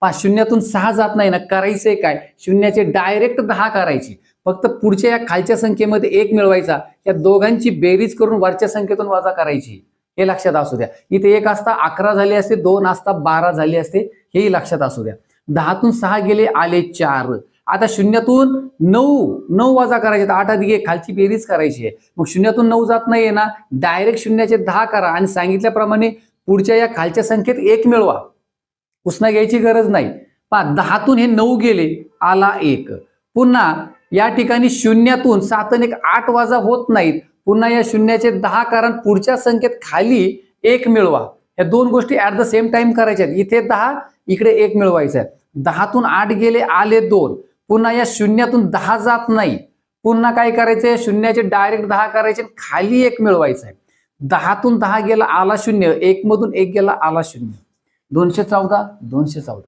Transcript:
पाच शून्यातून सहा जात नाही ना करायचंय काय? शून्याचे डायरेक्ट दहा करायचे. फक्त पुढच्या या खालच्या संख्येमध्ये एक मिळवायचा. या दोघांची बेरीज करून वरच्या संख्येतून वजा करायची. हे लक्षात असू द्या. इथे एक असता अकरा झाले असते दोन असता बारा झाले असते हेही लक्षात असू द्या. दहातून सहा गेले आले चार. आता शून्यातून नऊ नऊ वजा करायचे. आठ अधिक खालची बेरीज करायची आहे. मग शून्यातून नऊ जात नाहीये ना डायरेक्ट शून्याचे दहा करा. आणि सांगितल्याप्रमाणे पुढच्या या खालच्या संख्येत एक मिळवा. उसना घ्यायची गरज नाही. पा दहातून हे नऊ गेले आला एक. पुन्हा या ठिकाणी शून्यातून सात एक आठ वाजा होत नाहीत. पुन्हा या शून्याचे दहा कारण पुढच्या संख्येत खाली एक मिळवा. या दोन गोष्टी ऍट द सेम टाइम करायच्या आहेत इथे दहा इकडे एक मिळवायचं आहे दहातून आठ गेले आले दोन. पुन्हा या शून्यातून दहा जात नाही. पुन्हा काय करायचंय? शून्याचे डायरेक्ट दहा करायचे खाली एक मिळवायचं आहे दहातून दहा गेला आला शून्य. एक मधून एक गेला आला शून्य. दोनशे चौदा दोनशे चौदा.